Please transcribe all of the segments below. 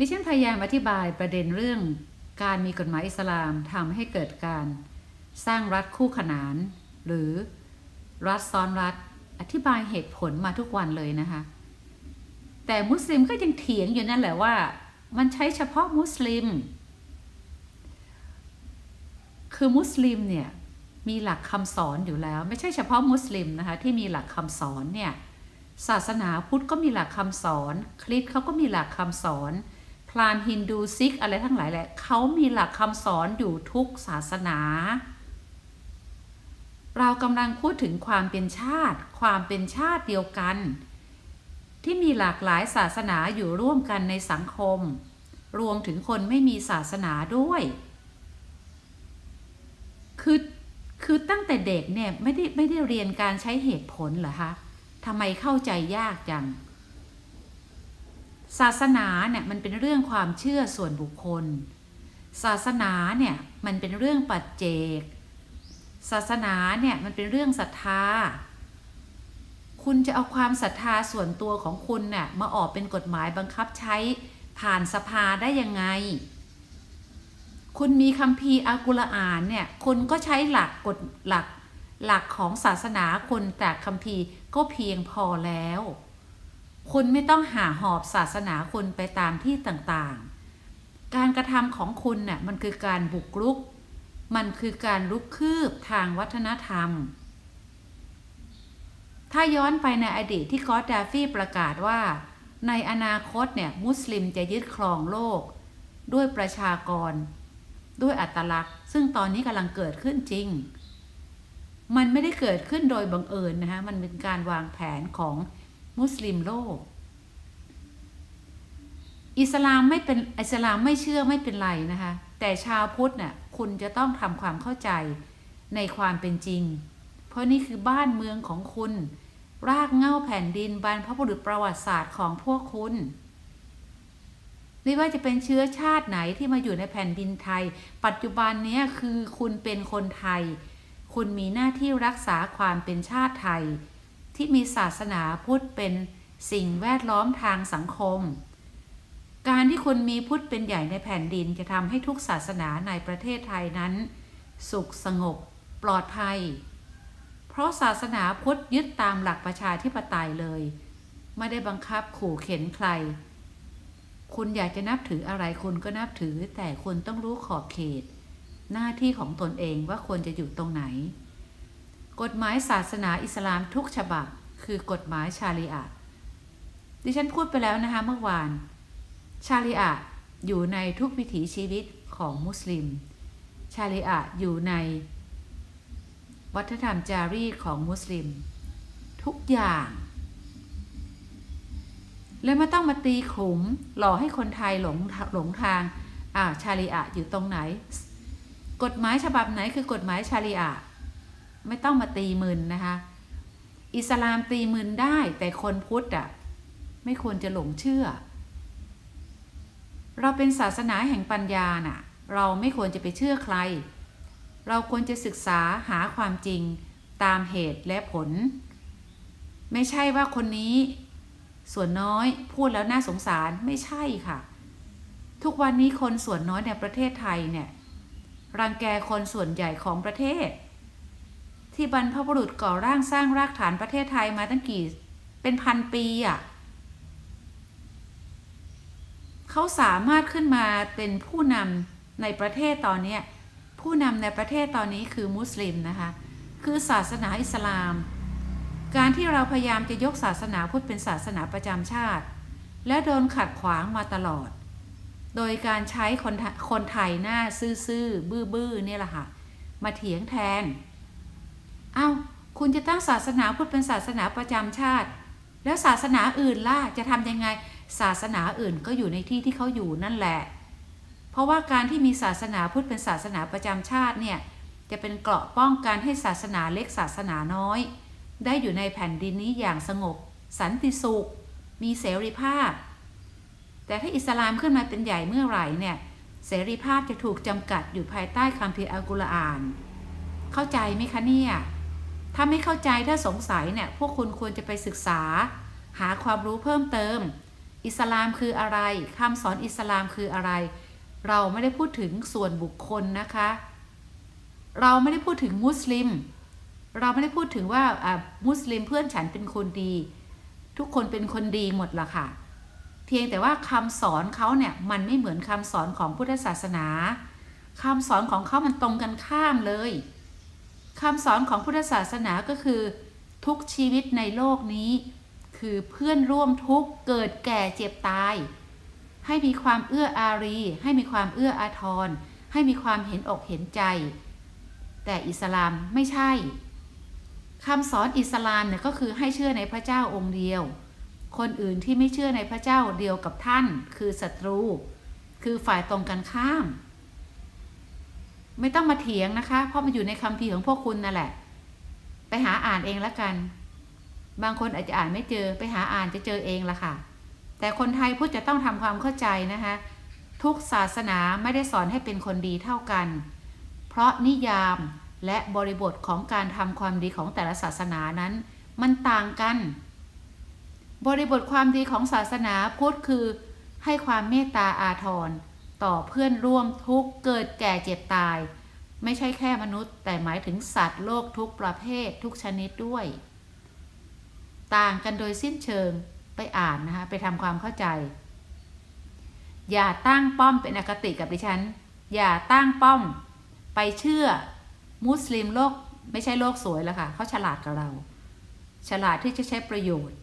ดิฉันพยายามอธิบายประเด็นเรื่องการมีกฎหมายอิสลามทำให้เกิดการ สร้างรัฐคู่ขนาน หรือรัฐซ้อนรัฐ อธิบายเหตุผลมาทุกวันเลยนะคะ แต่มุสลิมก็ยังเถียงอยู่นั่นแหละว่า มันใช้เฉพาะมุสลิม คือมุสลิมเนี่ยมีหลักคำสอนอยู่แล้ว ไม่ใช่เฉพาะมุสลิมนะคะที่มีหลักคำสอนเนี่ยศาสนาพุทธก็มีหลักคำสอน คริสต์เขาก็มีหลักคำสอน พราหมณ์ฮินดูซิกอะไรทั้งหลายแหละเขามีหลักคำสอนอยู่ทุกศาสนา เรากำลังพูดถึงความเป็นชาติ ความเป็นชาติเดียวกัน ที่มีหลากหลายศาสนาอยู่ร่วมกันในสังคม รวมถึงคนไม่มีศาสนาด้วย คือคือตั้งแต่เด็กเนี่ยไม่ได้ไม่ได้เรียนการใช้เหตุผลเหรอคะทำไมเข้าใจยากจัง ศาสนาเนี่ยมันเป็นเรื่องความเชื่อส่วนบุคคล ศาสนาเนี่ยมันเป็นเรื่องปัจเจก ศาสนาเนี่ยมันเป็นเรื่องศรัทธา คุณจะเอาความศรัทธาส่วนตัวของคุณเนี่ยมาออกเป็นกฎหมายบังคับใช้ผ่านสภาได้ยังไง คุณมีคัมภีร์อักุรอานเนี่ยคุณก็ใช้หลักกฎหลักหลักของศาสนาคุณแต่คัมภีร์ก็เพียงพอแล้ว คุณไม่ต้องหาหอบศาสนาคุณไปตามที่ต่างๆ การกระทำของคุณเนี่ยมันคือการบุกรุก มันคือการลุกคืบทางวัฒนธรรม ถ้าย้อนไปในอดีตที่กอตดาฟี่ประกาศว่า ในอนาคตเนี่ยมุสลิมจะยึดครองโลก ด้วยประชากร ด้วยอัตลักษณ์ ซึ่งตอนนี้กำลังเกิดขึ้นจริง มันไม่ได้เกิดขึ้นโดยบังเอิญนะคะมันเป็นการวางแผนของ มุสลิมโลก อิสลามไม่เป็นอิสลามไม่เชื่อไม่เป็นไรนะคะ แต่ชาวพุทธเนี่ยคุณจะต้องทำความเข้าใจในความเป็นจริง เพราะนี่คือบ้านเมืองของคุณ รากเหง้าแผ่นดินบรรพบุรุษประวัติศาสตร์ของพวกคุณไม่ว่าจะเป็นเชื้อชาติไหนที่มาอยู่ในแผ่นดินไทย ปัจจุบันนี้คือคุณเป็นคนไทย คุณมีหน้าที่รักษาความเป็นชาติไทย ที่มีศาสนาพุทธเป็นสิ่งแวดล้อมทางสังคม การที่คุณมีพุทธเป็นใหญ่ในแผ่นดินจะทำให้ทุกศาสนาในประเทศไทยนั้น สุขสงบ ปลอดภัย เพราะศาสนาพุทธยึดตามหลักประชาธิปไตยเลย ไม่ได้บังคับขู่เข็นใคร คุณอยากจะนับถืออะไรคุณก็นับถือแต่คุณต้องรู้ขอบเขต หน้าที่ของตนเองว่าควรจะอยู่ตรงไหน กฎหมายศาสนาอิสลามทุกฉบับ คือกฎหมายชารีอะดิฉันพูดไปแล้วนะคะเมื่อวาน ชารีอะอยู่ในทุกวิถีชีวิตของมุสลิม ชารีอะอยู่ใน วัฒนธรรมจารีตของมุสลิม ทุกอย่างเลยไม่ต้องมาตีขุมหลอกให้คนไทยหลงหลงทางอ่าชารีอะอยู่ตรงไหน กฎหมายฉบับไหนคือกฎหมายชารีอะ ไม่ต้องมาตีมึนนะคะ อิสลามตีมึนได้แต่คนพุทธอะไม่ควรจะหลงเชื่อ เราเป็นศาสนาแห่งปัญญาน่ะ เราไม่ควรจะไปเชื่อใคร เราควรจะศึกษาหาความจริงตามเหตุและผล ไม่ใช่ว่าคนนี้ ส่วนน้อยพูดแล้วน่าสงสารไม่ใช่ค่ะ ทุกวันนี้คนส่วนน้อยในประเทศไทยเนี่ยรังแกคนส่วนใหญ่ของประเทศ ที่บรรพบุรุษก่อร่างสร้างรากฐานประเทศไทยมาตั้งกี่เป็นพันปีอะ่ะเขาสามารถขึ้นมาเป็นผู้นำในประเทศตอนนี้ผู้นำในประเทศตอนนี้คือมุสลิมนะคะ คือศาสนาอิสลาม การที่เราพยายามจะยกศาสนาพุทธเป็นศาสนาประจำชาติ และโดนขัดขวางมาตลอด โดยการใช้คนคนไทยหน้าซื่อๆ บื้อๆเนี่ยแหละค่ะ มาเถียงแทน เอา้าคุณจะตั้งศาสนาพุทธเป็นศาสนาประจำชาติ แล้วศาสนาอื่นล่ะจะทำยังไง ศาสนาอื่นก็อยู่ในที่ที่เขาอยู่นั่นแหละ เพราะว่าการที่มีศาสนาพุทธเป็นศาสนาประจำชาติเนี่ยจะเป็นเกราะป้องกันให้ศาสนาเล็กศาสนาน้อย ได้อยู่ในแผ่นดินนี้อย่างสงบ สันติสุข มีเสรีภาพ แต่ถ้าอิสลามขึ้นมาเป็นใหญ่เมื่อไหร่เนี่ยเสรีภาพจะถูกจำกัดอยู่ภายใต้คัมภีร์อัลกุรอาน เข้าใจไหมคะเนี่ย ถ้าไม่เข้าใจถ้าสงสัยเนี่ยพวกคุณควรจะไปศึกษา หาความรู้เพิ่มเติม อิสลามคืออะไรคำสอนอิสลามคืออะไร เราไม่ได้พูดถึงส่วนบุคคลนะคะ เราไม่ได้พูดถึงมุสลิม เราไม่ได้พูดถึงว่าอ่ามุสลิมเพื่อนฉันเป็นคนดี ทุกคนเป็นคนดีหมดละค่ะ เพียงแต่ว่าคำสอนเขาเนี่ยมันไม่เหมือนคำสอนของพุทธศาสนาคำสอนของเขามันตรงกันข้ามเลย คำสอนของพุทธศาสนาก็คือ ทุกชีวิตในโลกนี้ คือเพื่อนร่วมทุกข์เกิดแก่เจ็บตาย ให้มีความเอื้ออารี ให้มีความเอื้ออาทร ให้มีความเห็นอกเห็นใจ แต่อิสลามไม่ใช่คำสอนอิสลามเนี่ยก็คือให้เชื่อในพระเจ้าองค์เดียว คนอื่นที่ไม่เชื่อในพระเจ้าเดียวกับท่าน คือศัตรู คือฝ่ายตรงกันข้าม ไม่ต้องมาเถียงนะคะ เพราะมันอยู่ในคำพีของพวกคุณนั่นแหละ ไปหาอ่านเองละกัน บางคนอาจจะอ่านไม่เจอ ไปหาอ่านจะเจอเองละค่ะ แต่คนไทยพุทธจะต้องทำความเข้าใจนะคะ ทุกศาสนาไม่ได้สอนให้เป็นคนดีเท่ากัน เพราะนิยามและบริบทของการทำความดีของแต่ละศาสนานั้น มันต่างกัน บริบทความดีของศาสนาพุทธคือ ให้ความเมตตาอาทร ต่อเพื่อนร่วมทุกข์เกิดแก่เจ็บตาย ไม่ใช่แค่มนุษย์ แต่หมายถึงสัตว์โลกทุกประเภททุกชนิดด้วย ต่างกันโดยสิ้นเชิงไปอ่านนะคะ ไปทำความเข้าใจ อย่าตั้งป้อมเป็นอคติกับดิฉัน อย่าตั้งป้อมไปเชื่อมุสลิมโลกไม่ใช่โลกสวยแล้วค่ะเขาฉลาดกับเรา ฉลาดที่จะใช้ประโยชน์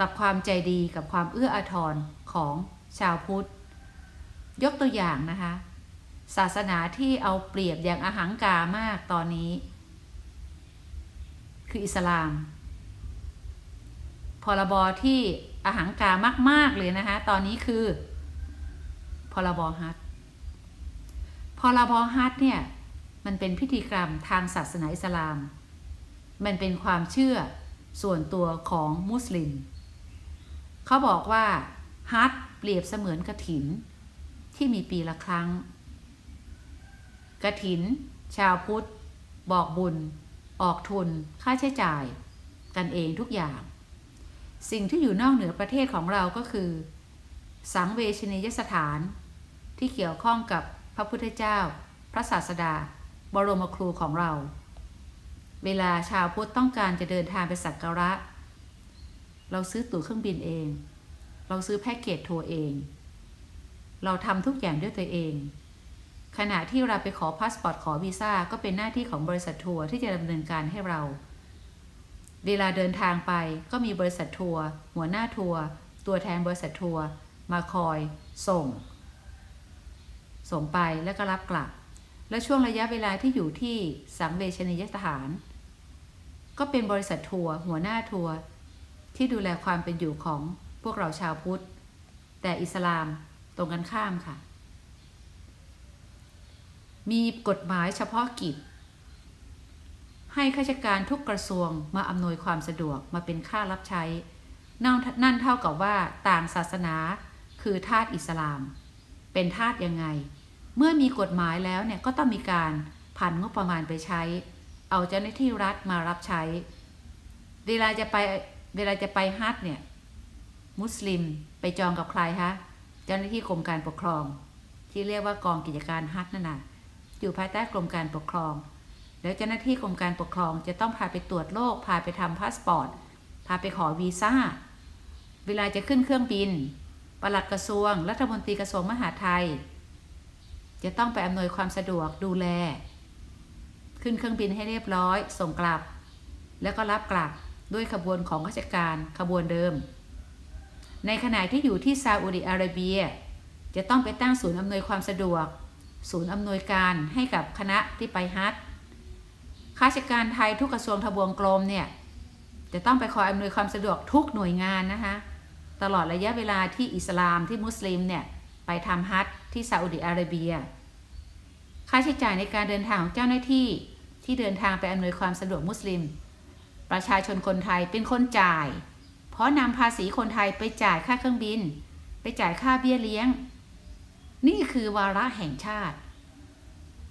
กับความใจดีกับความเอื้ออาทรของชาวพุทธ ยกตัวอย่างนะคะ ศาสนาที่เอาเปรียบอย่างอาหังการมากตอนนี้ คืออิสลาม พรบที่อาหังการมาก ๆ เลยนะคะ ตอนนี้คือ พรบฮัตพรบฮัตเนี่ยมันเป็นพิธีกรรมทางศาสนาอิสลาม มันเป็นความเชื่อส่วนตัวของมุสลิม เขาบอกว่าฮัตเปรียบเสมือนกระถิน ที่มีปีละครั้ง กระถิน ชาวพุทธ บอกบุญ ออกทุน ค่าใช้จ่าย กันเองทุกอย่าง สิ่งที่อยู่นอกเหนือประเทศของเราก็คือ สังเวชนียสถาน ที่เกี่ยวข้องกับพระพุทธเจ้า พระศาสดา บรมครูของเรา เวลาชาวพุทธต้องการจะเดินทางไปสักการะ เราซื้อตั๋วเครื่องบินเอง เราซื้อแพ็กเกจทัวร์เอง เราทำทุกอย่างด้วยตัวเอง ขณะที่เราไปขอพาสปอร์ตขอวีซ่าก็เป็นหน้าที่ของบริษัททัวร์ที่จะดำเนินการให้เรา เวลาเดินทางไปก็มีบริษัททัวร์หัวหน้าทัวร์ตัวแทนบริษัททัวร์มาคอย ส่ง ส่งไปแล้วก็รับกลับ และช่วงระยะเวลาที่อยู่ที่สังเวชนียสถาน ก็เป็นบริษัททัวร์หัวหน้าทัวร์ที่ดูแลความเป็นอยู่ของพวกเราชาวพุทธ แต่อิสลาม ตรงกันข้ามค่ะ มีกฎหมายเฉพาะกิจ ให้ข้าราชการทุกกระทรวงมาอำนวยความสะดวกมาเป็นค่ารับใช้ นั่นนั่นเท่ากับว่าต่างศาสนาคือทาสอิสลาม เป็นทาสยังไง เมื่อมีกฎหมายแล้วเนี่ยก็ต้องมีการผันงบประมาณไปใช้ เอาเจ้าหน้าที่รัฐมารับใช้ เวลาจะไปเวลาจะไปฮัทเนี่ย มุสลิมไปจองกับใครคะ เจ้าหน้าที่กรมการปกครอง ที่เรียกว่ากองกิจการฮัทนั่นน่ะอยู่ภายใต้กรมการปกครอง แล้วเจ้าหน้าที่กรมการปกครองจะต้องพาไปตรวจโรคพาไปทำพาสปอร์ตพาไปขอวีซ่าเวลาจะขึ้นเครื่องบินปลัดกระทรวง รัฐมนตรีกระทรวงมหาดไทย จะต้องไปอำนวยความสะดวกดูแล ขึ้นเครื่องบินให้เรียบร้อย ส่งกลับ แล้วก็รับกลับด้วยขบวนของข้าราชการขบวนเดิม ในขณะที่อยู่ที่ซาอุดิอาระเบีย จะต้องไปตั้งศูนย์อำนวยความสะดวก ศูนย์อำนวยการให้กับคณะที่ไปฮัทข้าราชการไทยทุกกระทรวงทบวงกรมเนี่ยจะต้องไปคอยอำนวยความสะดวกทุกหน่วยงานนะคะตลอดระยะเวลาที่อิสลามที่มุสลิมเนี่ยไปทำฮัทที่ซาอุดิอาระเบีย ค่าใช้จ่ายในการเดินทางของเจ้าหน้าที่ที่เดินทางไปอำนวยความสะดวกมุสลิม ประชาชนคนไทยเป็นคนจ่าย เพราะนำภาษีคนไทยไปจ่ายค่าเครื่องบิน ไปจ่ายค่าเบี้ยเลี้ยง นี่คือวาระแห่งชาติ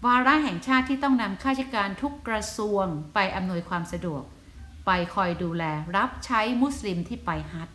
วาระแห่งชาติที่ต้องนำข้าราชการทุกกระทรวงไปอำนวยความสะดวก ไปคอยดูแลรับใช้มุสลิมที่ไปฮัท